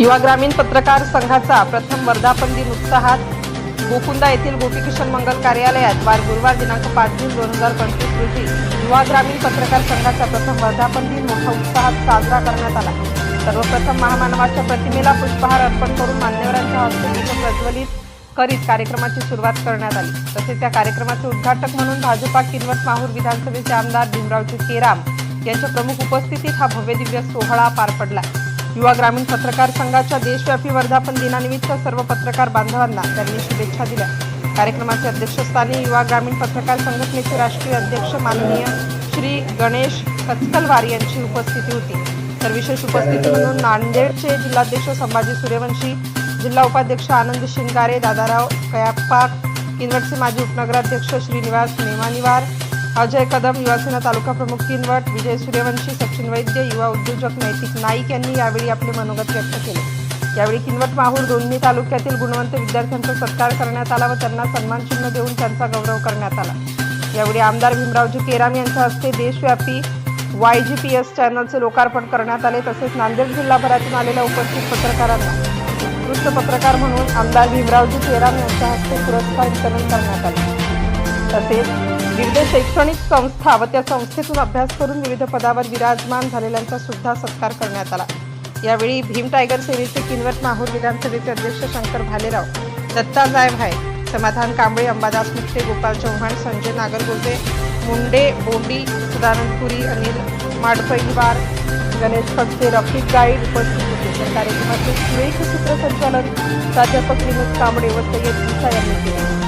युवा ग्रामीण पत्रकार संघाचा प्रथम वर्धापन दिन उत्साहात गोकुंदा येथील गोपीकिशन मंगल कार्यालयात वार गुरुवार दिनांक पाच जून दोन हजार पंचवीस रोजी युवा ग्रामीण पत्रकार संघाचा प्रथम वर्धापन दिन मोठ्या उत्साहात साजरा करण्यात आला. सर्वप्रथम महामानवाच्या प्रतिमेला पुष्पहार अर्पण करून मान्यवरांच्या हस्ते दीप प्रज्वलित करीत कार्यक्रमाची सुरुवात करण्यात आली. तसेच त्या कार्यक्रमाचे उद्घाटक म्हणून भाजपा किनवट माहूर विधानसभेचे आमदार भीमरावजी केराम यांच्या प्रमुख उपस्थितीत हा भव्य दिव्य सोहळा पार पडला. युवा ग्रामीण पत्रकार संघाच्या देशव्यापी वर्धापन दिनानिमित्त सर्व पत्रकार बांधवांना त्यांनी शुभेच्छा दिल्या. कार्यक्रमाच्या अध्यक्षस्थानी युवा ग्रामीण पत्रकार संघटनेचे राष्ट्रीय अध्यक्ष माननीय श्री गणेश कचकलवार यांची उपस्थिती होती. तर विशेष उपस्थिती म्हणून नांदेडचे जिल्हाध्यक्ष संभाजी सूर्यवंशी जिल्हा उपाध्यक्ष आनंद शिंगारे दादाराव कयाप्पा किनवटचे माजी उपनगराध्यक्ष श्रीनिवास नेमानिवार अजय कदम युवासेना तालुका प्रमुख किनवट विजय सूर्यवंशी सचिन वैद्य युवा उद्योजक नैतिक नाईक यांनी यावेळी आपले मनोगत व्यक्त केले. यावेळी किनवट माहूर दोन्ही तालुक्यातील गुणवंत विद्यार्थ्यांचा सत्कार करण्यात आला व त्यांना सन्मानचिन्ह देऊन त्यांचा गौरव करण्यात आला. यावेळी आमदार भीमरावजी केराम यांच्या हस्ते देशव्यापी वाय जी पी एस चॅनलचे लोकार्पण करण्यात आले. तसेच नांदेड जिल्हाभरातून आलेल्या उपस्थित पत्रकारांना उत्कृष्ट पत्रकार म्हणून आमदार भीमरावजी केराम यांच्या हस्ते पुरस्कार वितरण करण्यात आले. तसेच विविध शैक्षणिक संस्था व त्या संस्थेतून अभ्यास करून विविध पदावर विराजमान झालेल्यांचा सुद्धा सत्कार करण्यात आला. यावेळी भीम टायगर सेनेचे किनवट माहूर विधानसभेचे अध्यक्ष शंकर भालेराव दत्ता जायभाय समाधान कांबळे अंबादास मुक्ते गोपाल चव्हाण संजय नागरगोजे मुंडे बोंडी सदानंद पुरी अनिल माडपैवार गणेश खडसे रफिक गाईड उपस्थित होते. तर कार्यक्रमाचे सुरेख सूत्रसंचालन प्राध्यापक विनोद कांबळे व सय्यद इसा यांनी केले.